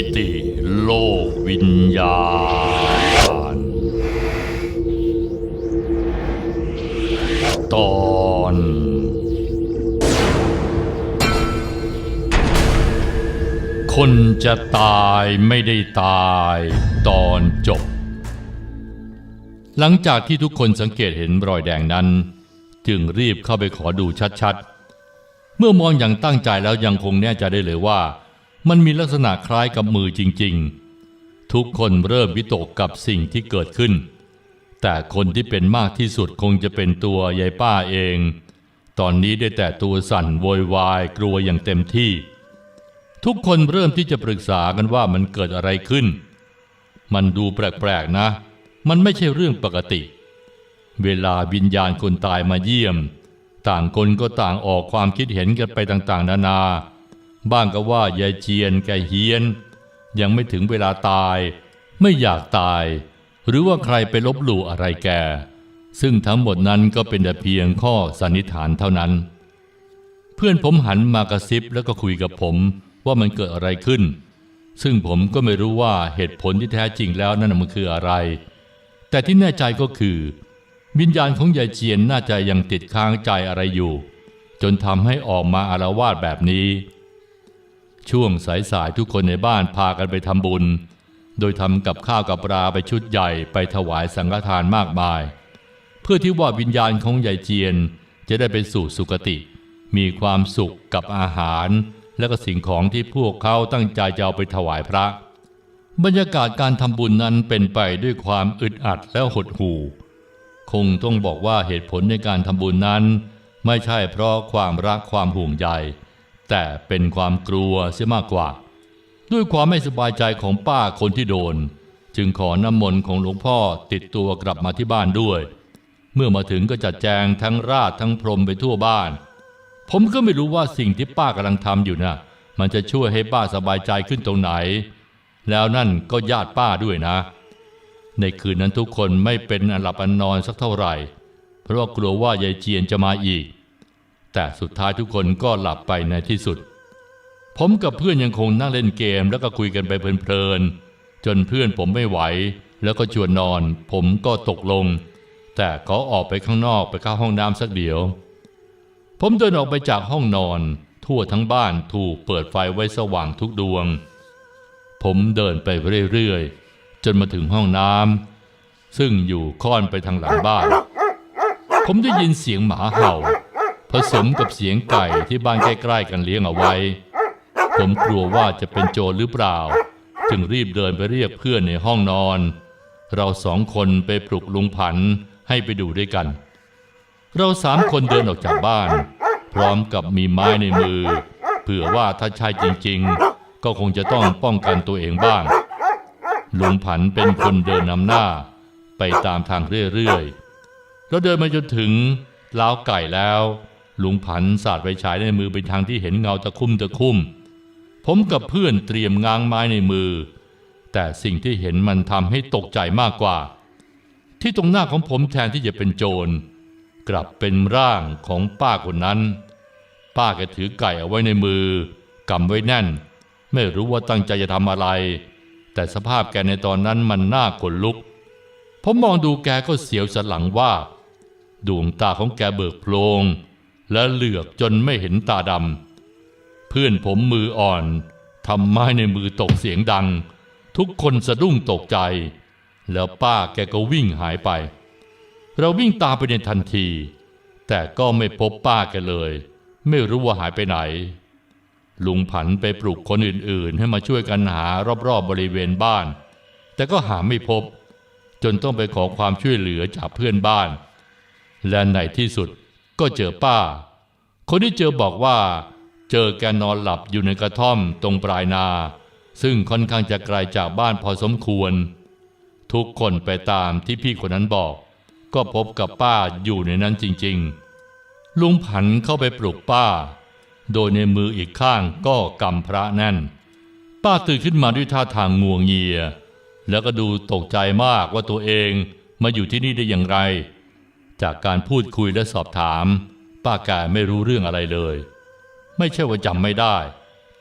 มิติโลกวิญญาณ ตอนคนจะตายไม่ได้ตายตอนจบ หลังจากที่ทุกคนสังเกตเห็นรอยแดงนั้น จึงรีบเข้าไปขอดูชัดๆ เมื่อมองอย่างตั้งใจแล้วยังคงแน่ใจได้เลยว่า มันมีลักษณะคล้ายกับมือจริง ๆ ทุกคนเริ่มวิตกกับสิ่งที่เกิดขึ้น แต่คนที่เป็นมากที่สุดคงจะเป็นตัวยายป้าเอง ตอนนี้ได้แต่ตัวสั่นโวยวายกลัวอย่างเต็มที่ ทุกคนเริ่มที่จะปรึกษากันว่ามันเกิดอะไรขึ้น มันดูแปลกๆนะ มันไม่ใช่เรื่องปกติ เวลาวิญญาณคนตายมาเยี่ยม ต่างคนก็ต่างออกความคิดเห็นกันไปต่างๆ นานา บ้างก็ว่ายายเจียนแกเฮียน ยังไม่ถึงเวลาตาย ไม่อยากตาย หรือว่าใครไปลบหลู่อะไรแก ซึ่งทั้งหมดนั้นก็เป็นแต่เพียงข้อสันนิษฐานเท่านั้น เพื่อนผมหันมากระซิบแล้วก็คุยกับผมว่ามันเกิดอะไรขึ้น ซึ่งผมก็ไม่รู้ว่าเหตุผลที่แท้จริงแล้วนั่นมันคืออะไร แต่ที่แน่ใจก็คือ วิญญาณของยายเจียนน่าจะยังติดค้างใจอะไรอยู่ จนทำให้ออกมาอารวาสแบบนี้ ช่วงสายๆทุกคนในบ้านพากันไปทำบุญ โดยทำกับข้าวกับปลาไปชุดใหญ่ไปถวายสังฆทานมากมาย เพื่อที่ว่าวิญญาณของยายเจียนจะได้ไปสู่สุคติ มีความสุขกับอาหาร และก็สิ่งของที่พวกเขาตั้งใจจะเอาไปถวายพระ บรรยากาศการทำบุญนั้นเป็นไปด้วยความอึดอัดและหดหู่ คงต้องบอกว่าเหตุผลในการทำบุญนั้น ไม่ใช่เพราะความรักความห่วงใย แต่เป็นความกลัวเสียมากกว่า ด้วยความไม่สบายใจของป้าคนที่โดน จึงขอน้ำมนต์ของหลวงพ่อติดตัวกลับมาที่บ้านด้วย เมื่อมาถึงก็จัดแจงทั้งราดทั้งพรมไปทั่วบ้าน ผมก็ไม่รู้ว่าสิ่งที่ป้ากำลังทำอยู่น่ะ มันจะช่วยให้ป้าสบายใจขึ้นตรงไหน แล้วนั่นก็ญาติป้าด้วยนะ ในคืนนั้นทุกคนไม่เป็นอันหลับอันนอนสักเท่าไหร่ เพราะว่ากลัวว่ายายเจียนจะมาอีก แต่สุดท้ายทุกคนก็หลับไปในที่สุด ผมกับเพื่อนยังคงนั่งเล่นเกมแล้วก็คุยกันไปเพลินๆจนเพื่อนผมไม่ไหว แล้วก็ชวนนอน ผมก็ตกลง แต่ขอออกไปข้างนอกไปเข้าห้องน้ำสักเดี๋ยว ผมเดินออกไปจากห้องนอน ทั่วทั้งบ้านถูกเปิดไฟไว้สว่างทุกดวง ผมเดินไปเรื่อยๆจนมาถึงห้องน้ำซึ่งอยู่ค่อนไปทางหลังบ้าน ผมได้ยินเสียงหมาเห่า ผสมกับเสียงไก่ที่บ้านใกล้ๆกันเลี้ยงเอาไว้ ผมกลัวว่าจะเป็นโจรหรือเปล่า จึงรีบเดินไปเรียกเพื่อนในห้องนอน เราสองคนไปปลุกลุงผันให้ไปดูด้วยกัน เราสามคนเดินออกจากบ้าน พร้อมกับมีไม้ในมือ เผื่อว่าถ้าใช่จริงๆ ก็คงจะต้องป้องกันตัวเองบ้างลุงผันเป็นคนเดินนำหน้า ไปตามทางเรื่อยๆเราเดินมาจนถึงล้าวไก่แล้ว ลุงผันสาดไฟฉายในมือไปทางที่เห็นเงาตะคุ่มตะคุ่ม ผมกับเพื่อนเตรียมง้างไม้ในมือ แต่สิ่งที่เห็นมันทำให้ตกใจมากกว่า ที่ตรงหน้าของผมแทนที่จะเป็นโจร กลับเป็นร่างของป้าคนนั้น ป้าแกถือไก่เอาไว้ในมือกำไว้แน่น ไม่รู้ว่าตั้งใจจะทำอะไร แต่สภาพแกในตอนนั้นมันน่าขนลุก ผมมองดูแกก็เสียวสันหลังว่า ดวงตาของแกเบิกโพลง และเหลือกจนไม่เห็นตาดำเพื่อนผมมืออ่อนทำไม้ในมือตกเสียงดัง ทุกคนสะดุ้งตกใจ แล้วป้าแกก็วิ่งหายไป เราวิ่งตามไปในทันที แต่ก็ไม่พบป้าแกเลย ไม่รู้ว่าหายไปไหน ลุงผันไปปลุกคนอื่นๆ ให้มาช่วยกันหารอบๆบบริเวณบ้าน แต่ก็หาไม่พบ จนต้องไปขอความช่วยเหลือจากเพื่อนบ้าน และในที่สุด ก็เจอป้า คนที่เจอบอกว่า เจอแกนอนหลับอยู่ในกระท่อมตรงปลายนา ซึ่งค่อนข้างจะไกลจากบ้านพอสมควร ทุกคนไปตามที่พี่คนนั้นบอก ก็พบกับป้าอยู่ในนั้นจริงๆ ลุงผันเข้าไปปลุกป้า โดยในมืออีกข้างก็กำพระแน่น ป้าตื่นขึ้นมาด้วยท่าทางงวงเงีย แล้วก็ดูตกใจมากว่าตัวเองมาอยู่ที่นี่ได้อย่างไร จากการพูดคุยและสอบถาม ป้าแกไม่รู้เรื่องอะไรเลย ไม่ใช่ว่าจำไม่ได้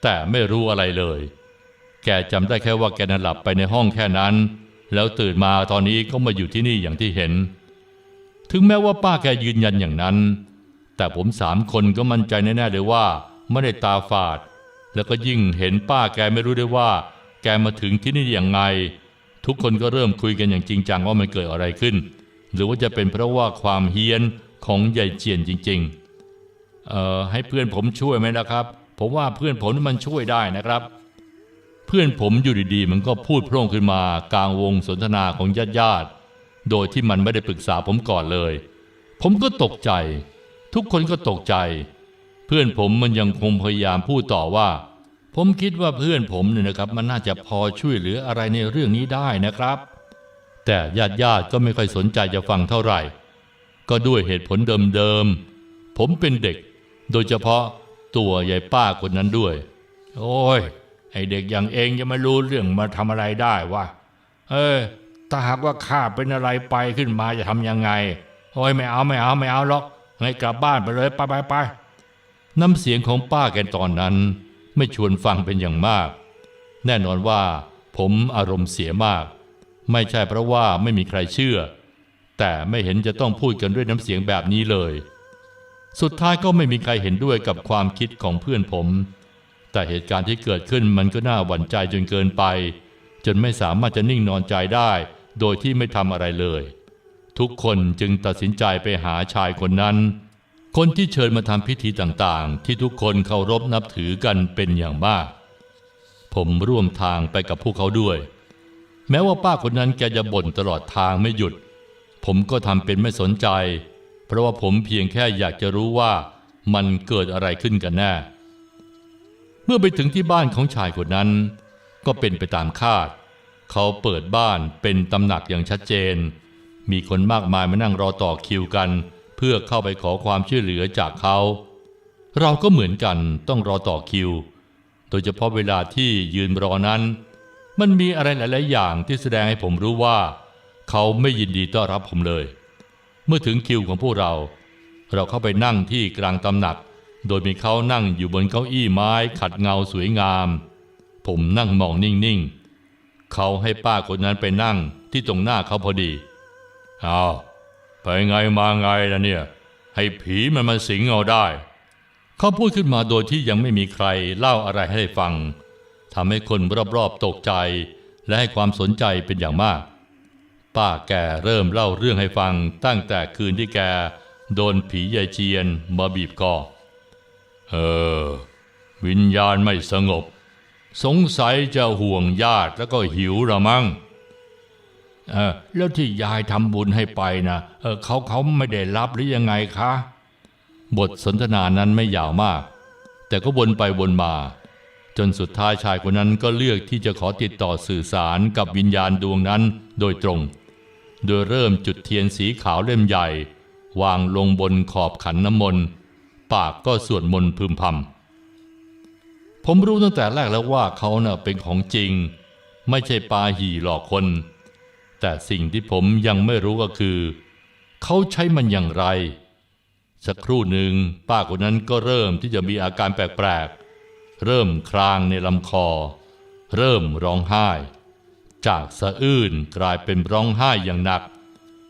แต่ไม่รู้อะไรเลย แกจำได้แค่ว่าแกนั้นหลับไปในห้องแค่นั้น แล้วตื่นมาตอนนี้ก็มาอยู่ที่นี่อย่างที่เห็น ถึงแม้ว่าป้าแกยืนยันอย่างนั้น แต่ผมสามคนก็มั่นใจแน่ๆเลยว่าไม่ได้ตาฝาด แล้วก็ยิ่งเห็นป้าแกไม่รู้ได้ว่า แกมาถึงที่นี่อย่างไง ทุกคนก็เริ่มคุยกันอย่างจริงจังว่ามันเกิดอะไรขึ้น หรือว่าจะเป็นเพราะว่าความเฮี้ยนของยายเจียนจริงๆเอ่อให้เพื่อนผมช่วยไหมนะครับ ผมว่าเพื่อนผมมันช่วยได้นะครับ เพื่อนผมอยู่ดีๆ มันก็พูดโพร่งขึ้นมากลางวงสนทนาของญาติญาติๆโดยที่มันไม่ได้ปรึกษาผมก่อนเลย ผมก็ตกใจ ทุกคนก็ตกใจ เพื่อนผมมันยังคงพยายามพูดต่อว่า ผมคิดว่าเพื่อนผมเนี่ยนะครับ มันน่าจะพอช่วยเหลืออะไรในเรื่องนี้ได้นะครับ แต่ญาติญาติก็ไม่ค่อยสนใจจะฟังเท่าไหร่ ก็ด้วยเหตุผลเดิมๆ ผมเป็นเด็ก โดยเฉพาะตัวยายป้าคนนั้นด้วย โอ้ย ไอเด็กอย่างเองจะมารู้เรื่องมาทำอะไรได้วะ เออ ถ้าหากว่าข้าเป็นอะไรไปขึ้นมาจะทำยังไง โอ้ยไม่เอาไม่เอาไม่เอาหรอกให้กลับบ้านไปเลยไปไปไปน้ำเสียงของป้าแกตอนนั้น ไม่ชวนฟังเป็นอย่างมาก แน่นอนว่าผมอารมณ์เสียมาก ไม่ใช่เพราะว่าไม่มีใครเชื่อ แต่ไม่เห็นจะต้องพูดกันด้วยน้ำเสียงแบบนี้เลย สุดท้ายก็ไม่มีใครเห็นด้วยกับความคิดของเพื่อนผม แต่เหตุการณ์ที่เกิดขึ้นมันก็น่าหวั่นใจจนเกินไป จนไม่สามารถจะนิ่งนอนใจได้ โดยที่ไม่ทำอะไรเลย ทุกคนจึงตัดสินใจไปหาชายคนนั้น คนที่เชิญมาทำพิธีต่างๆ ที่ทุกคนเคารพนับถือกันเป็นอย่างมาก ผมร่วมทางไปกับพวกเขาด้วย แม้ว่าป้าคนนั้นแกจะบ่นตลอดทางไม่หยุด ผมก็ทำเป็นไม่สนใจ เพราะว่าผมเพียงแค่อยากจะรู้ว่ามันเกิดอะไรขึ้นกันแน่ เมื่อไปถึงที่บ้านของชายคนนั้น ก็เป็นไปตามคาด เขาเปิดบ้านเป็นตำหนักอย่างชัดเจน มีคนมากมายมานั่งรอต่อคิวกัน เพื่อเข้าไปขอความช่วยเหลือจากเขา เราก็เหมือนกันต้องรอต่อคิว โดยเฉพาะเวลาที่ยืนรอนั้น มันมีอะไรหลาย ๆ อย่างที่แสดงให้ผมรู้ว่า เขาไม่ยินดีต้อนรับผมเลย เมื่อถึงคิวของพวกเรา เราเข้าไปนั่งที่กลางตำหนัก โดยมีเขานั่งอยู่บนเก้าอี้ไม้ ขัดเงาสวยงาม ผมนั่งมองนิ่ง ๆ เขาให้ป้าคนนั้นไปนั่งที่ตรงหน้าเขาพอดีเอาวไปไงมาไงล่ะเนี่ย ให้ผีมันมาสิงเอาได้ เขาพูดขึ้นมาโดยที่ยังไม่มีใครเล่าอะไรให้ฟังำให้คนรอบๆตกใจ และให้ความสนใจเป็นอย่างมาก ป้าแกเริ่มเล่าเรื่องให้ฟังตั้งแต่คืนที่แกโดนผียายเจียนมาบีบคอเออ วิญญาณไม่สงบ สงสัยจะห่วงญาติแล้วก็หิวละมั้งเออแล้วที่ยายทำบุญให้ไปนะเออเขาเขาไม่ได้รับหรือยังไงคะ บทสนทนานั้นไม่ยาวมาก แต่ก็วนไปวนมา จนสุดท้ายชายคนนั้นก็เลือกที่จะขอติดต่อสื่อสารกับวิญญาณดวงนั้นโดยตรง โดยเริ่มจุดเทียนสีขาวเล่มใหญ่ วางลงบนขอบขันน้ำมนต์ ปากก็สวดมนต์พึมพำ ผมรู้ตั้งแต่แรกแล้วว่าเขาเน่ะเป็นของจริง ไม่ใช่ปาหี่หลอกคน แต่สิ่งที่ผมยังไม่รู้ก็คือ เขาใช้มันอย่างไร สักครู่หนึ่งป้าคนนั้นก็เริ่มที่จะมีอาการแปลก เริ่มครางในลำคอ เริ่มร้องไห้ จากสะอื้นกลายเป็นร้องไห้อย่างหนัก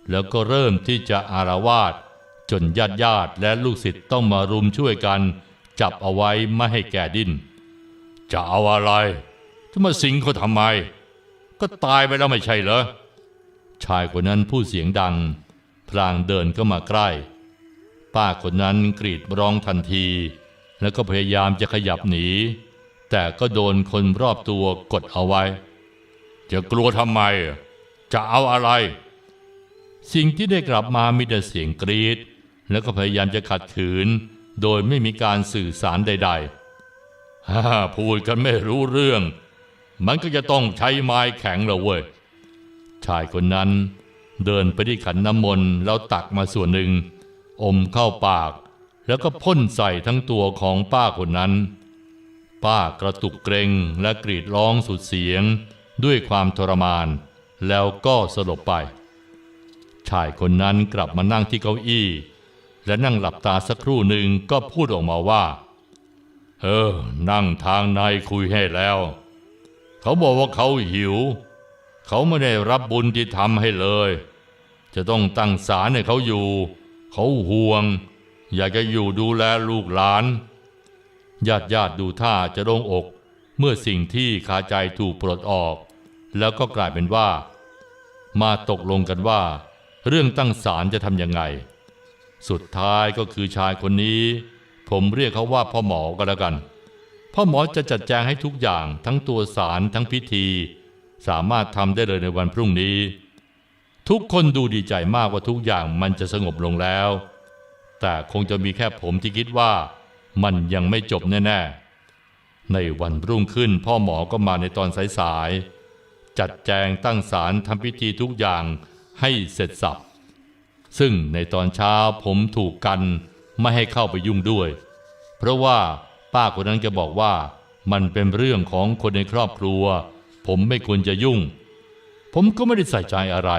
แล้วก็เริ่มที่จะอารวาสจนญาติญาติและลูกศิษย์ต้องมารุมช่วยกัน จับเอาไว้ไม่ให้แกดิ้น จะเอาอะไรจะมาสิงเขาทำไม ก็ตายไปแล้วไม่ใช่เหรอ ชายคนนั้นพูดเสียงดัง พลางเดินเข้ามาใกล้ ป้าคนนั้นกรีดร้องทันที แล้วก็พยายามจะขยับหนี แต่ก็โดนคนรอบตัวกดเอาไว้ จะกลัวทำไม จะเอาอะไร สิ่งที่ได้กลับมามีแต่เสียงกรีด แล้วก็พยายามจะขัดขืน โดยไม่มีการสื่อสารใดๆฮ่าพูดกันไม่รู้เรื่อง มันก็จะต้องใช้ไม้แข็งแล้วเว้ย ชายคนนั้นเดินไปที่ขันน้ำมนต์แล้วตักมาส่วนหนึ่ง อมเข้าปาก แล้วก็พ่นใส่ทั้งตัวของป้าคนนั้น ป้ากระตุกเกรงและกรีดร้องสุดเสียงด้วยความทรมาน แล้วก็สลบไป ชายคนนั้นกลับมานั่งที่เก้าอี้ และนั่งหลับตาสักครู่หนึ่งก็พูดออกมาว่า เออ นั่งทางในคุยให้แล้ว เขาบอกว่าเขาหิว เขาไม่ได้รับบุญที่ทำให้เลย จะต้องตั้งศาลให้เขาอยู่ เขาห่วง อยากจะอยู่ดูแลลูกหลาน ญาติญาติดูท่าจะโล่งอก เมื่อสิ่งที่คาใจถูกปลดออก แล้วก็กลายเป็นว่า มาตกลงกันว่า เรื่องตั้งศาลจะทำยังไง สุดท้ายก็คือชายคนนี้ ผมเรียกเขาว่าพ่อหมอก็แล้วกัน พ่อหมอจะจัดแจงให้ทุกอย่างทั้งตัวศาลทั้งพิธี สามารถทำได้เลยในวันพรุ่งนี้ ทุกคนดูดีใจมากว่าทุกอย่างมันจะสงบลงแล้ว แต่คงจะมีแค่ผมที่คิดว่ามันยังไม่จบแน่ๆ ในวันรุ่งขึ้นพ่อหมอก็มาในตอนสายๆ จัดแจงตั้งศาลทำพิธีทุกอย่างให้เสร็จสับ ซึ่งในตอนเช้าผมถูกกันไม่ให้เข้าไปยุ่งด้วย เพราะว่าป้าคนนั้นแกบอกว่ามันเป็นเรื่องของคนในครอบครัว ผมไม่ควรจะยุ่ง ผมก็ไม่ได้ใส่ใจอะไร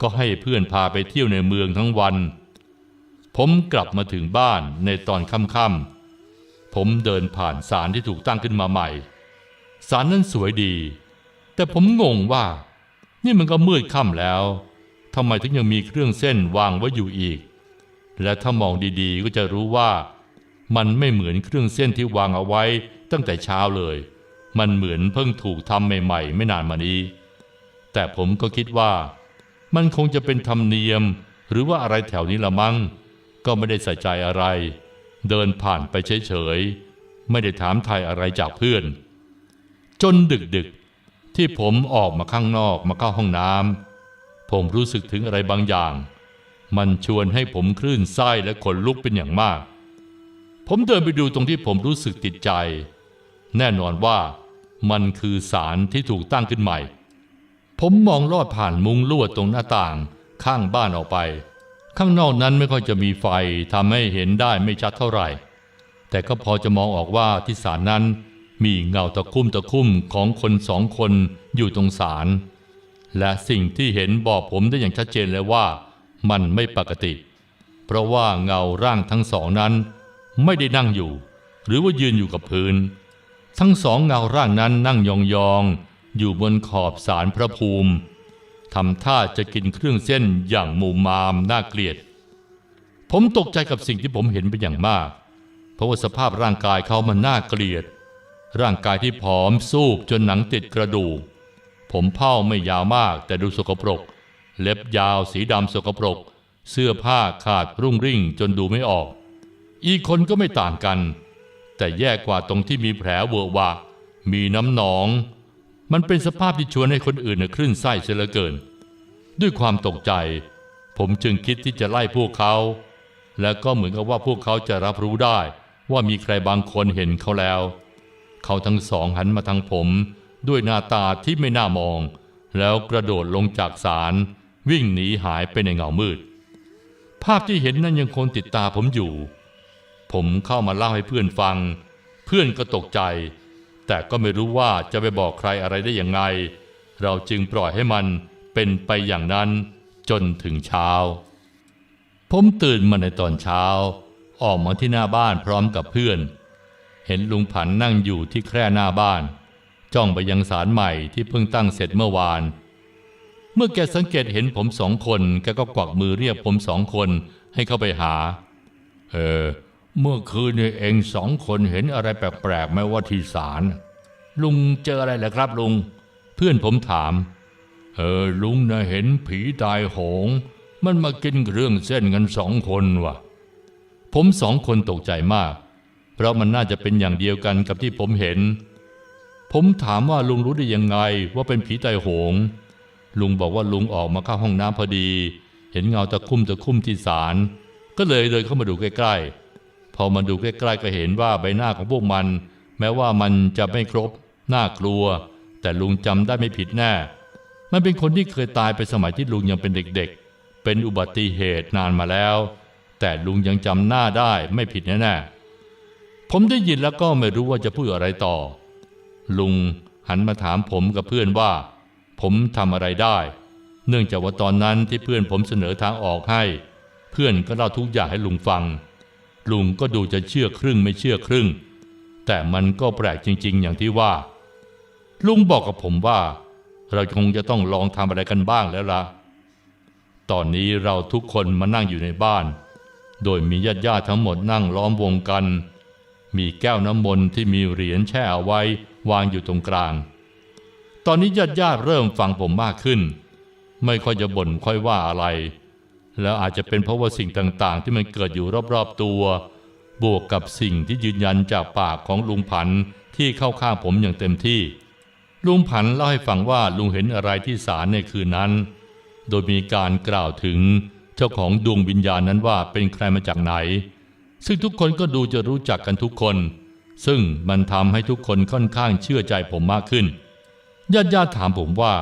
ก็ให้เพื่อนพาไปเที่ยวในเมืองทั้งวัน ผมกลับมาถึงบ้านในตอนค่ำๆ ผมเดินผ่านศาลที่ถูกตั้งขึ้นมาใหม่ศาลนั้นสวยดี แต่ผมงงว่า นี่มันก็มืดค่ำแล้วทำไมถึงยังมีเครื่องเส้นวางไว้อยู่อีก และถ้ามองดีๆก็จะรู้ว่า มันไม่เหมือนเครื่องเส้นที่วางเอาไว้ตั้งแต่เช้าเลย มันเหมือนเพิ่งถูกทำใหม่ ๆ ไม่นานมานี้ แต่ผมก็คิดว่า มันคงจะเป็นธรรมเนียมหรือว่าอะไรแถวนี้ละมั้ง ก็ไม่ได้ใส่ใจอะไร เดินผ่านไปเฉยๆ ไม่ได้ถามไทยอะไรจากเพื่อน จนดึกๆ ที่ผมออกมาข้างนอกมาเข้าห้องน้ำผมรู้สึกถึงอะไรบางอย่าง มันชวนให้ผมคลื่นไส้และขนลุกเป็นอย่างมาก ผมเดินไปดูตรงที่ผมรู้สึกติดใจ แน่นอนว่ามันคือสารที่ถูกตั้งขึ้นใหม่ ผมมองลอดผ่านมุงลวดตรงหน้าต่างข้างบ้านออกไป ข้างนอกนั้นไม่ค่อยจะมีไฟทำให้เห็นได้ไม่ชัดเท่าไหร่ แต่ก็พอจะมองออกว่าที่ศาลนั้นมีเงาตะคุ่มตะคุ่มของคนสองคนอยู่ตรงศาลและสิ่งที่เห็นบอกผมได้อย่างชัดเจนเลยว่ามันไม่ปกติ เพราะว่าเงาร่างทั้งสองนั้นไม่ได้นั่งอยู่ หรือว่ายืนอยู่กับพื้น ทั้งสองเงาร่างนั้นนั่งยองๆ อยู่บนขอบสารพระภูมิ ทำท่าจะกินเครื่องเส้นอย่างมุมามน่าเกลียด ผมตกใจกับสิ่งที่ผมเห็นเป็นอย่างมาก เพราะว่าสภาพร่างกายเขามันน่าเกลียด ร่างกายที่ผอมซูบจนหนังติดกระดูก ผมเผ้าไม่ยาวมากแต่ดูสกปรก เล็บยาวสีดำสกปรก เสื้อผ้าขาดรุ่งริ่งจนดูไม่ออก อีกคนก็ไม่ต่างกัน แต่แย่กว่าตรงที่มีแผลเวอะวะมีน้ำหนอง มันเป็นสภาพที่ชวนให้คนอื่นน่ะคลื่นไส้เสียเหลือเกิน ด้วยความตกใจ ผมจึงคิดที่จะไล่พวกเขา และก็เหมือนกับว่าพวกเขาจะรับรู้ได้ ว่ามีใครบางคนเห็นเขาแล้ว เขาทั้งสองหันมาทางผม ด้วยหน้าตาที่ไม่น่ามอง แล้วกระโดดลงจากศาลวิ่งหนีหายไปในเงามืด ภาพที่เห็นนั้นยังคงติดตาผมอยู่ ผมเข้ามาเล่าให้เพื่อนฟัง เพื่อนก็ตกใจ แต่ก็ไม่รู้ว่าจะไปบอกใครอะไรได้ยังไง เราจึงปล่อยให้มันเป็นไปอย่างนั้นจนถึงเช้า ผมตื่นมาในตอนเช้า ออกมาที่หน้าบ้านพร้อมกับเพื่อน เห็นลุงผันนั่งอยู่ที่แคร่หน้าบ้าน จ้องไปยังศาลใหม่ที่เพิ่งตั้งเสร็จเมื่อวาน เมื่อแกสังเกตเห็นผมสองคนแกก็กวักมือเรียกผมสองคนให้เข้าไปหา เออ เมื่อคืนนี้เองสองคนเห็นอะไรแปลกๆไหมว่าที่ศาลลุงเจออะไรเหรอครับลุง เพื่อนผมถาม เออลุงนะเห็นผีตายโหง มันมากินเครื่องเส้นกันสองคนวะผมสองคนตกใจมาก เพราะมันน่าจะเป็นอย่างเดียวกันกับที่ผมเห็น ผมถามว่าลุงรู้ได้ยังไงว่าเป็นผีตายโหง ลุงบอกว่าลุงออกมาเข้าห้องน้ำพอดี เห็นเงาตะคุ่มตะคุ่มที่ศาลก็เลยเดินเข้ามาดูใกล้ๆ พอมาดูใกล้ๆก็เห็นว่าใบหน้าของพวกมัน แม้ว่ามันจะไม่ครบ น่ากลัว แต่ลุงจำได้ไม่ผิดแน่ มันเป็นคนที่เคยตายไปสมัยที่ลุงยังเป็นเด็กๆ เป็นอุบัติเหตุนานมาแล้ว แต่ลุงยังจำหน้าได้ไม่ผิดแน่ๆผมได้ยินแล้วก็ไม่รู้ว่าจะพูดอะไรต่อ ลุงหันมาถามผมกับเพื่อนว่า ผมทำอะไรได้ เนื่องจากว่าตอนนั้นที่เพื่อนผมเสนอทางออกให้ เพื่อนก็เล่าทุกอย่างให้ลุงฟัง ลุงก็ดูจะเชื่อครึ่งไม่เชื่อครึ่ง แต่มันก็แปลกจริง ๆ อย่างที่ว่า ลุงบอกกับผมว่า เราคงจะต้องลองทำอะไรกันบ้างแล้วล่ะ ตอนนี้เราทุกคนมานั่งอยู่ในบ้าน โดยมีญาติญาติทั้งหมดนั่งล้อมวงกัน มีแก้วน้ำมนต์ที่มีเหรียญแช่เอาไว้วางอยู่ตรงกลาง ตอนนี้ญาติญาติเริ่มฟังผมมากขึ้น ไม่ค่อยจะบ่นค่อยว่าอะไร แล้วอาจจะเป็นเพราะว่าสิ่งต่างๆ ที่มันเกิดอยู่รอบๆตัว บวกกับสิ่งที่ยืนยันจากปากของลุงผันที่เข้าข้างผมอย่างเต็มที่ ลุงผันเล่าให้ฟังว่าลุงเห็นอะไรที่ศาลในคืนนั้น โดยมีการกล่าวถึงเจ้าของดวงวิญญาณนั้นว่าเป็นใครมาจากไหน ซึ่งทุกคนก็ดูจะรู้จักกันทุกคน ซึ่งมันทำให้ทุกคนค่อนข้างเชื่อใจผมมากขึ้นญาติญาติๆถามผมว่า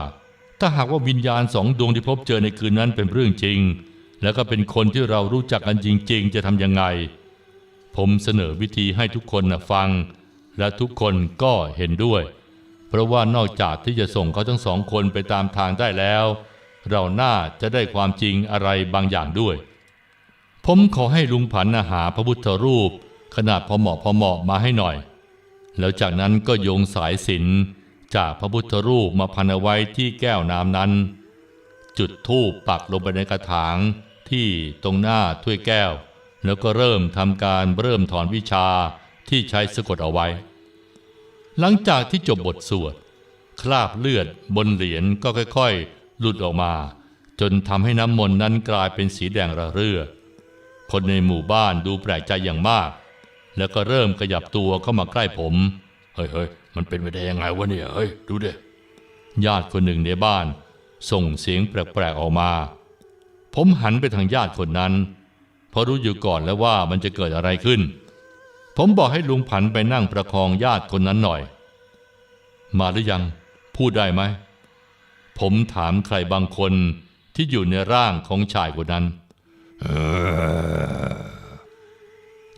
ถ้าหากว่าวิญญาณสองดวงที่พบเจอในคืนนั้นเป็นเรื่องจริง แล้วก็เป็นคนที่เรารู้จักกันจริง ๆ จะทำยังไง ผมเสนอวิธีให้ทุกคนนะฟัง และทุกคนก็เห็นด้วย เพราะว่านอกจากที่จะส่งเขาทั้งสองคนไปตามทางได้แล้ว เราน่าจะได้ความจริงอะไรบางอย่างด้วย ผมขอให้ลุงผันหาพระพุทธรูป ขนาดพอเหมาะพอเหมาะมาให้หน่อย แล้วจากนั้นก็โยงสายสินจากพระพุทธรูปมาพันเอาไว้ที่แก้วน้ำนั้น จุดธูปปักลงไปในกระถาง ที่ตรงหน้าถ้วยแก้ว แล้วก็เริ่มทำการเริ่มถอนวิชาที่ใช้สะกดเอาไว้ หลังจากที่จบบทสวด คราบเลือดบนเหรียญก็ค่อยๆ หลุดออกมา จนทำให้น้ำมนต์นั้นกลายเป็นสีแดงระเรื่อ คนในหมู่บ้านดูแปลกใจอย่างมาก แล้วก็เริ่มขยับตัวเข้ามาใกล้ผม เฮ้ยเฮ้ยมันเป็นไปได้ยังไงวะเนี่ย เฮ้ย ดูเดิญาติคนหนึ่งในบ้าน ส่งเสียงแปลกๆออกมา ผมหันไปทางญาติคนนั้น เพราะรู้อยู่ก่อนแล้วว่ามันจะเกิดอะไรขึ้น ผมบอกให้ลุงผันไปนั่งประคองญาติคนนั้นหน่อย มาหรือยัง พูดได้ไหม ผมถามใครบางคนที่อยู่ในร่างของชายคนนั้น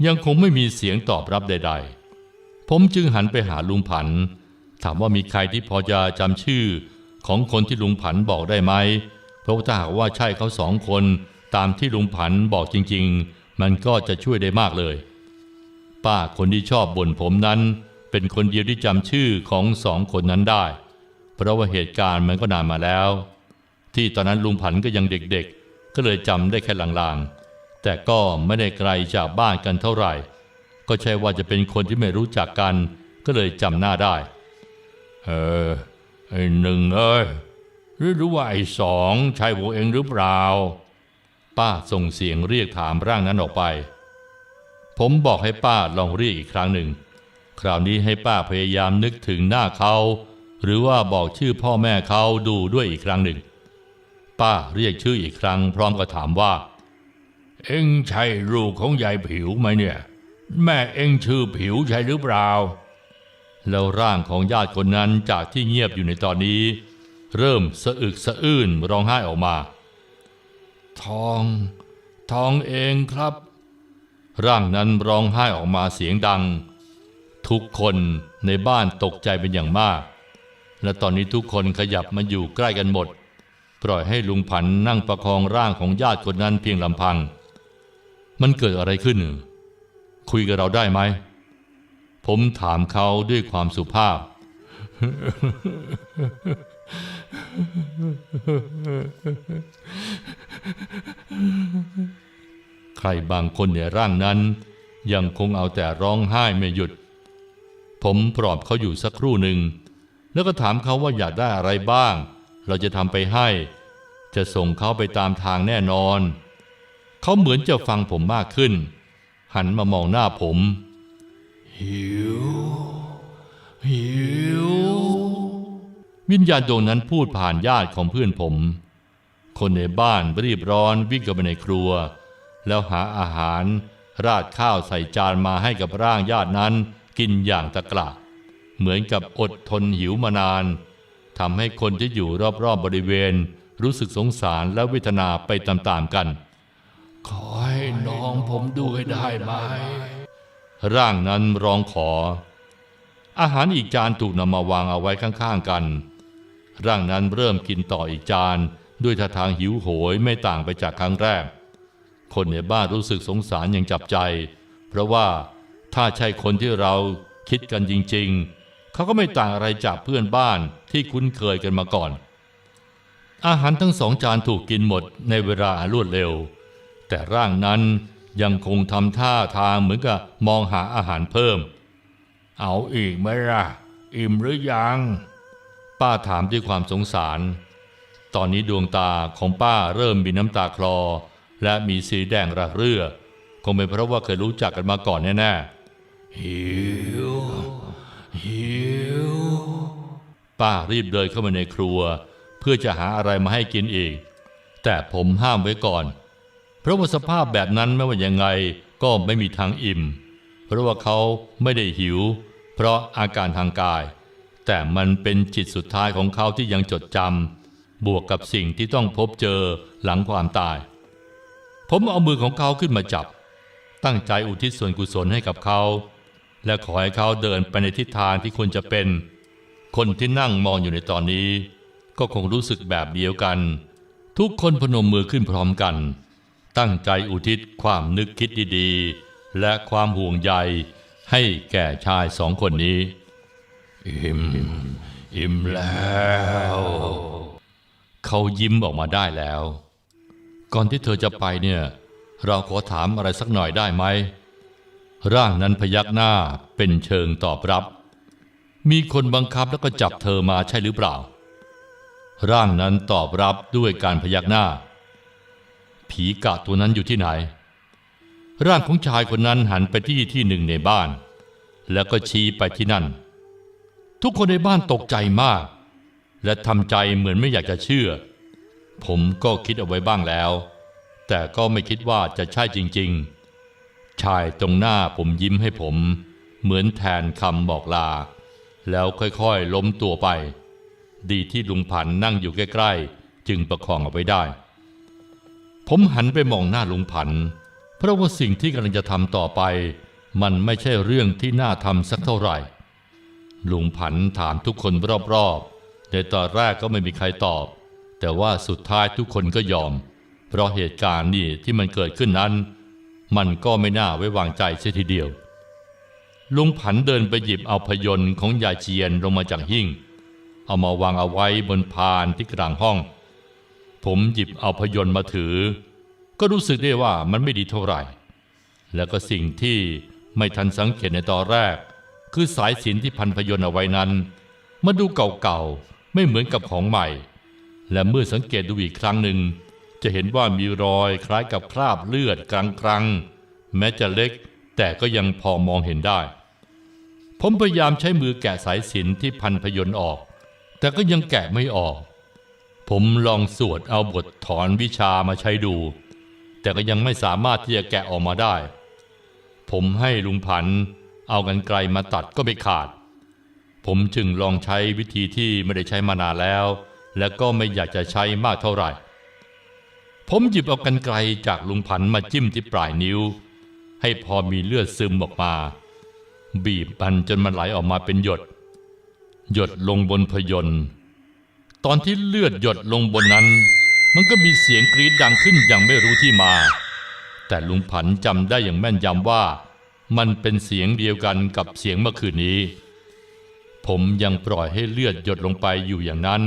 ยังคงไม่มีเสียงตอบรับใด ๆ ผมจึงหันไปหาลุงผัน ถามว่ามีใครที่พอจะจำชื่อของคนที่ลุงผันบอกได้ไหม เพราะว่าถ้าหากว่าใช่เขาสองคนตามที่ลุงผันบอกจริง ๆ มันก็จะช่วยได้มากเลย ป้าคนที่ชอบบ่นผมนั้น เป็นคนเดียวที่จำชื่อของสองคนนั้นได้ เพราะว่าเหตุการณ์มันก็นานมาแล้ว ที่ตอนนั้นลุงผันก็ยังเด็กๆ ก็เลยจำได้แค่ลางๆ แต่ก็ไม่ได้ไกลจากบ้านกันเท่าไหร่ ก็ใช่ว่าจะเป็นคนที่ไม่รู้จักกัน ก็เลยจำหน้าได้ เออไอ้หนึ่งเอ้ย หรือรู้ว่าไอ้สองใช่ผมเองหรือเปล่า ป้าส่งเสียงเรียกถามร่างนั้นออกไป ผมบอกให้ป้าลองเรียกอีกครั้งหนึ่ง คราวนี้ให้ป้าพยายามนึกถึงหน้าเขาหรือว่าบอกชื่อพ่อแม่เขาดูด้วยอีกครั้งหนึ่ง ป้าเรียกชื่ออีกครั้ง พร้อมกับถามว่า เอ็งใช่ลูกของยายผิวไหมเนี่ย แม่เอ็งชื่อผิวใช่หรือเปล่า แล้วร่างของญาติคนนั้นจากที่เงียบอยู่ในตอนนี้ เริ่มสะอึกสะอื้นร้องไห้ออกมา ทอง ทองเองครับ ร่างนั้นร้องไห้ออกมาเสียงดัง ทุกคนในบ้านตกใจเป็นอย่างมาก และตอนนี้ทุกคนขยับมาอยู่ใกล้กันหมด ปล่อยให้ลุงผันนั่งประคองร่างของญาติคนนั้นเพียงลำพัง มันเกิดอะไรขึ้น คุยกับเราได้ไหม ผมถามเขาด้วยความสุภาพ ใครบางคนในร่างนั้น ยังคงเอาแต่ร้องไห้ไม่หยุด ผมปลอบเขาอยู่สักครู่หนึ่ง แล้วก็ถามเขาว่าอยากได้อะไรบ้าง เราจะทำไปให้ จะส่งเขาไปตามทางแน่นอน เขาเหมือนจะฟังผมมากขึ้น หันมามองหน้าผมหิว วิญญาณดวงนั้นพูดผ่านญาติของเพื่อนผม คนในบ้านรีบร้อนวิ่งเข้าไปในครัว แล้วหาอาหาร ราดข้าวใส่จานมาให้กับร่างญาตินั้นกินอย่างตะกละเหมือนกับอดทนหิวมานานทำให้คนที่อยู่รอบๆบบริเวณ รู้สึกสงสารและเวทนาไปตามๆกัน ขอให้น้องผมด้วยได้ไหม ร่างนั้นร้องขอ อาหารอีกจานถูกนำมาวางเอาไว้ข้างๆกัน ร่างนั้นเริ่มกินต่ออีกจาน ด้วยท่าทางหิวโหยไม่ต่างไปจากครั้งแรก คนในบ้านรู้สึกสงสารอย่างจับใจ เพราะว่าถ้าใช่คนที่เราคิดกันจริง ๆ เขาก็ไม่ต่างอะไรจากเพื่อนบ้านที่คุ้นเคยกันมาก่อน อาหารทั้งสองจานถูกกินหมดในเวลารวดเร็ว แต่ร่างนั้นยังคงทำท่าทางเหมือนกับมองหาอาหารเพิ่ม เอาอีกไหมล่ะ อิ่มหรือยัง ป้าถามด้วยความสงสาร ตอนนี้ดวงตาของป้าเริ่มมีน้ำตาคลอ และมีสีแดงระเรื่อ คงเป็นเพราะว่าเคยรู้จักกันมาก่อนแน่ๆหิวหิวป้ารีบเดินเข้ามาในครัว เพื่อจะหาอะไรมาให้กินอีก แต่ผมห้ามไว้ก่อน เพราะว่าสภาพแบบนั้นไม่ว่ายังไงก็ไม่มีทางอิ่ม เพราะว่าเขาไม่ได้หิว เพราะอาการทางกาย แต่มันเป็นจิตสุดท้ายของเขาที่ยังจดจำบวกกับสิ่งที่ต้องพบเจอหลังความตาย ผมเอามือของเขาขึ้นมาจับ ตั้งใจอุทิศส่วนกุศลให้กับเขา และขอให้เขาเดินไปในทิศทางที่ควรจะเป็น คนที่นั่งมองอยู่ในตอนนี้ ก็คงรู้สึกแบบเดียวกัน ทุกคนพนมมือขึ้นพร้อมกัน ตั้งใจอุทิศความนึกคิดดีๆ และความห่วงใยให้แก่ชายสองคนนี้ อิ่มอิ่มแล้ว เขายิ้มออกมาได้แล้ว ก่อนที่เธอจะไปเนี่ย เราขอถามอะไรสักหน่อยได้ไหม ร่างนั้นพยักหน้าเป็นเชิงตอบรับ มีคนบังคับแล้วก็จับเธอมาใช่หรือเปล่า ร่างนั้นตอบรับด้วยการพยักหน้า ผีกะตัวนั้นอยู่ที่ไหน ร่างของชายคนนั้นหันไปที่ที่หนึ่งในบ้าน แล้วก็ชี้ไปที่นั่น ทุกคนในบ้านตกใจมาก และทำใจเหมือนไม่อยากจะเชื่อ ผมก็คิดเอาไว้บ้างแล้ว แต่ก็ไม่คิดว่าจะใช่จริง ๆ ชายตรงหน้าผมยิ้มให้ผม เหมือนแทนคำบอกลา แล้วค่อยๆล้มตัวไป ดีที่ลุงผันนั่งอยู่ใกล้ๆ จึงประคองเอาไว้ได้ ผมหันไปมองหน้าลุงผัน เพราะว่าสิ่งที่กำลังจะทำต่อไป มันไม่ใช่เรื่องที่น่าทำสักเท่าไหร่ ลุงผันถามทุกคนรอบๆ ในตอนแรกก็ไม่มีใครตอบ แต่ว่าสุดท้ายทุกคนก็ยอม เพราะเหตุการณ์นี่ที่มันเกิดขึ้นนั้น มันก็ไม่น่าไว้วางใจเสียทีเดียว ลุงผันเดินไปหยิบเอาพยนต์ของยายเจียนลงมาจากหิ้ง เอามาวางเอาไว้บนพานที่กลางห้อง ผมหยิบเอาพยนต์มาถือ ก็รู้สึกได้ว่ามันไม่ดีเท่าไหร่ แล้วก็สิ่งที่ไม่ทันสังเกตในตอนแรก คือสายสินที่พันพยนต์เอาไว้นั้นมาดูเก่าๆ ไม่เหมือนกับของใหม่ และเมื่อสังเกตดูอีกครั้งหนึ่ง จะเห็นว่ามีรอยคล้ายกับคราบเลือดกลางๆ แม้จะเล็กแต่ก็ยังพอมองเห็นได้ ผมพยายามใช้มือแกะสายสินที่พันพยนต์ออก แต่ก็ยังแกะไม่ออก ผมลองสวดเอาบทถอนวิชามาใช้ดู แต่ก็ยังไม่สามารถที่จะแกะออกมาได้ ผมให้ลุงผัน เอากันไกลมาตัดก็ไม่ขาด ผมจึงลองใช้วิธีที่ไม่ได้ใช้มานานแล้ว และก็ไม่อยากจะใช้มากเท่าไหร่ ผมหยิบเอากันไกลจากลุงผันมาจิ้มที่ปลายนิ้ว ให้พอมีเลือดซึมออกมา บีบมันจนมันไหลออกมาเป็นหยด หยดลงบนพยนต์ตอนที่เลือดหยดลงบนนั้น มันก็มีเสียงกรีดดังขึ้นอย่างไม่รู้ที่มา แต่ลุงผันจำได้อย่างแม่นยำว่า มันเป็นเสียงเดียวกันกับเสียงเมื่อคืนนี้ ผมยังปล่อยให้เลือดหยดลงไปอยู่อย่างนั้น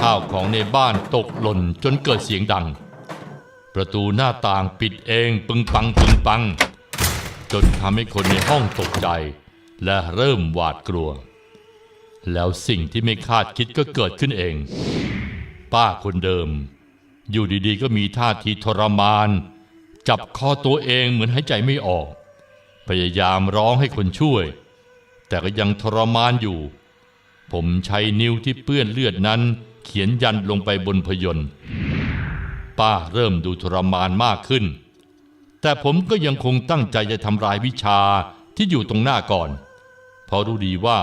ข้าวของในบ้านตกหล่นจนเกิดเสียงดัง ประตูหน้าต่างปิดเองปึงปังปึงปัง จนทำให้คนในห้องตกใจ และเริ่มหวาดกลัว แล้วสิ่งที่ไม่คาดคิดก็เกิดขึ้นเอง ป้าคนเดิม อยู่ดีๆก็มีท่าทีทรมาน จับคอตัวเองเหมือนหายใจไม่ออก พยายามร้องให้คนช่วย แต่ก็ยังทรมานอยู่ ผมใช้นิ้วที่เปื้อนเลือดนั้น เขียนยันลงไปบนพยนต์ป้าเริ่มดูทรมานมากขึ้น แต่ผมก็ยังคงตั้งใจจะทำลายวิชาที่อยู่ตรงหน้าก่อน เพราะรู้ดีว่า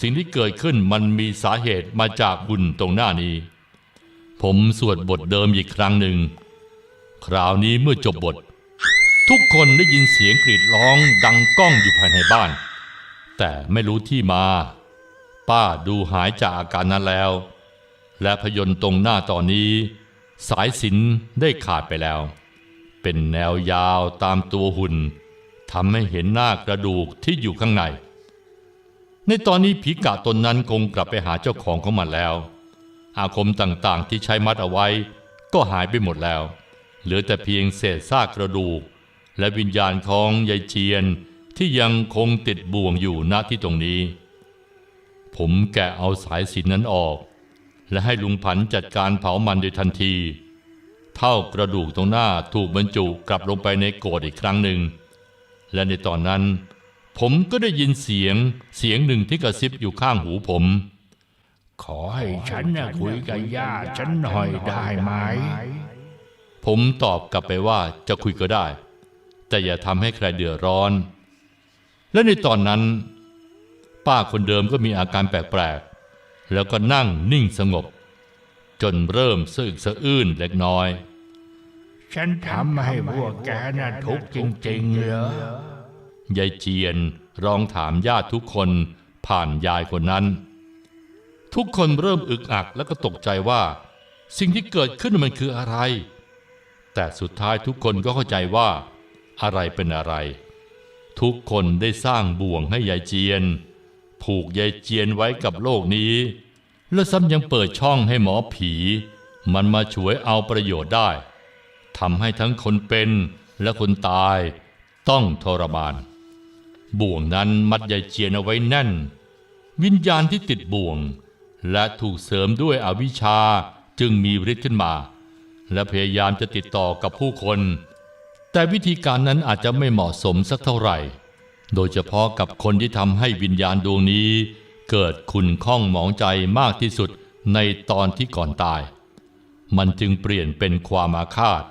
สิ่งที่เกิดขึ้นมันมีสาเหตุมาจากหุ่นตรงหน้านี้ ผมสวดบทเดิมอีกครั้งหนึ่ง คราวนี้เมื่อจบบท ทุกคนได้ยินเสียงกรีดร้องดังก้องอยู่ภายในบ้าน แต่ไม่รู้ที่มา ป้าดูหายจากอาการนั้นแล้ว และพยนต์ตรงหน้าตอนนี้ สายสินได้ขาดไปแล้ว เป็นแนวยาวตามตัวหุ่นทำให้เห็นหน้ากระดูกที่อยู่ข้างใน ในตอนนี้ผีกะตนนั้นคงกลับไปหาเจ้าของของมันแล้ว อาคมต่างๆที่ใช้มัดเอาไว้ ก็หายไปหมดแล้ว เหลือแต่เพียงเศษซากกระดูก และวิญญาณของยายเจียนที่ยังคงติดบ่วงอยู่ณที่ตรงนี้ ผมแกะเอาสายสินนั้นออก และให้ลุงผันจัดการเผามันโดยทันที เท่ากระดูกตรงหน้าถูกบรรจุกลับลงไปในโกดอีกครั้งหนึ่ง และในตอนนั้น ผมก็ได้ยินเสียงเสียงหนึ่งที่กระซิบอยู่ข้างหูผมขอให้ฉันน่ะคุยกับย่าฉันหน่อยได้ไหม ผมตอบกลับไปว่าจะคุยก็ได้ แต่อย่าทำให้ใครเดือดร้อน และในตอนนั้น ป้าคนเดิมก็มีอาการแปลกๆ แล้วก็นั่งนิ่งสงบ จนเริ่มสะอึกสะอื้นเล็กน้อย ฉันทำให้พวกแกน่ะทุกข์จริง ๆ เหรอยายเจียนร้องถามญาติทุกคนผ่านยายคนนั้น ทุกคนเริ่มอึกอักแล้วก็ตกใจว่า สิ่งที่เกิดขึ้นมันคืออะไร แต่สุดท้ายทุกคนก็เข้าใจว่า อะไรเป็นอะไร ทุกคนได้สร้างบ่วงให้ยายเจียน ผูกยายเจียนไว้กับโลกนี้ และซ้ำยังเปิดช่องให้หมอผี มันมาช่วยเอาประโยชน์ได้ทำให้ทั้งคนเป็นและคนตายต้องทรมาน บ่วงนั้นมัดยายเจียนเอาไว้แน่น วิญญาณที่ติดบ่วง และถูกเสริมด้วยอวิชชาจึงมีฤทธิ์ขึ้นมา และพยายามจะติดต่อกับผู้คน แต่วิธีการนั้นอาจจะไม่เหมาะสมสักเท่าไหร่ โดยเฉพาะกับคนที่ทำให้วิญญาณดวงนี้ เกิดคุณข้องหมองใจมากที่สุดในตอนที่ก่อนตาย มันจึงเปลี่ยนเป็นความอาฆาต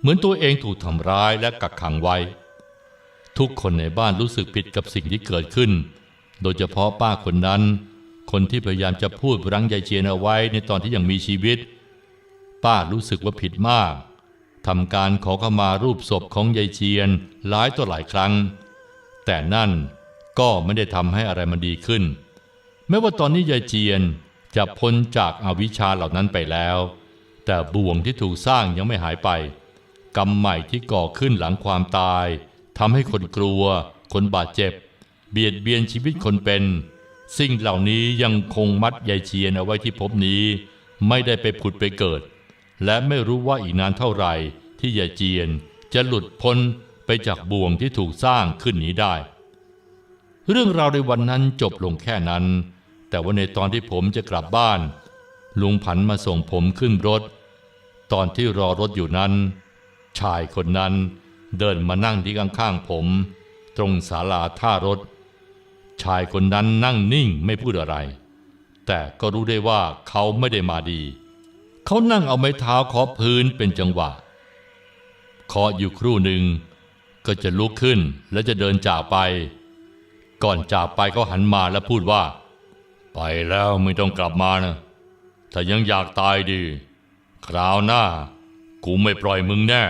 เหมือนตัวเองถูกทำร้ายและกักขังไว้ ทุกคนในบ้านรู้สึกผิดกับสิ่งที่เกิดขึ้น โดยเฉพาะป้าคนนั้น คนที่พยายามจะพูดรั้งยายเจียนเอาไว้ในตอนที่ยังมีชีวิต ป้ารู้สึกว่าผิดมากทำการขอขมารูปศพของยายเจียนหลายต่อหลายครั้ง แต่นั่นก็ไม่ได้ทำให้อะไรมันดีขึ้น แม้ว่าตอนนี้ยายเจียนจะพ้นจากอาวิชชาเหล่านั้นไปแล้ว แต่บ่วงที่ถูกสร้างยังไม่หายไป กรรมใหม่ที่ก่อขึ้นหลังความตายทำให้คนกลัว คนบาดเจ็บ เบียดเบียนชีวิตคนเป็น สิ่งเหล่านี้ยังคงมัดยายเชียนเอาไว้ที่ภพนี้ ไม่ได้ไปผุดไปเกิด และไม่รู้ว่าอีกนานเท่าไหร่ที่ยายเจียนจะหลุดพ้นไปจากบ่วงที่ถูกสร้างขึ้นนี้ได้ เรื่องราวในวันนั้นจบลงแค่นั้น แต่ว่าในตอนที่ผมจะกลับบ้าน ลุงผันมาส่งผมขึ้นรถ ตอนที่รอรถอยู่นั้น ชายคนนั้นเดินมานั่งที่ข้างๆผม ตรงศาลาท่ารถ ชายคนนั้นนั่งนิ่งไม่พูดอะไร แต่ก็รู้ได้ว่าเขาไม่ได้มาดี เขานั่งเอาไม้เท้าเคาะพื้นเป็นจังหวะเคาะอยู่ครู่หนึ่ง ก็จะลุกขึ้นและจะเดินจากไป ก่อนจากไปเขาหันมาและพูดว่า ไปแล้วไม่ต้องกลับมานะถ้ายังอยากตายดี คราวหน้า กูไม่ปล่อยมึงแน่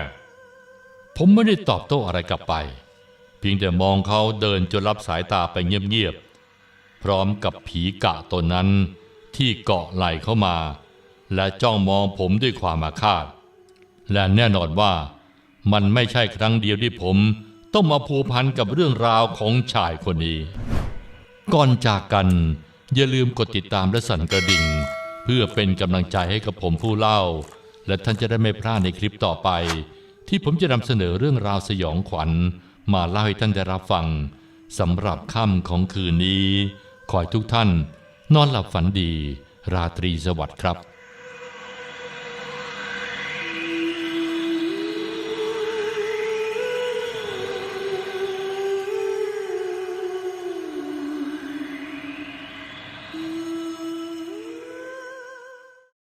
ผมไม่ได้ตอบโต้อะไรกลับไป เพียงแต่มองเขาเดินจนรับสายตาไปเงียบๆพร้อมกับผีกะตนนั้นที่เกาะไหล่เข้ามา และจ้องมองผมด้วยความอาฆาต และแน่นอนว่า มันไม่ใช่ครั้งเดียวที่ผมต้องมาผูกพันกับเรื่องราวของชายคนนี้ ก่อนจากกัน อย่าลืมกดติดตามและสั่นกระดิ่ง เพื่อเป็นกำลังใจให้กับผมผู้เล่า และท่านจะได้ไม่พลาดในคลิปต่อไป ที่ผมจะนำเสนอเรื่องราวสยองขวัญ มาเล่าให้ท่านได้รับฟังสำหรับค่ำของคืนนี้ ขอให้ทุกท่าน นอนหลับฝันดี ราตรีสวัสดิ์ครับ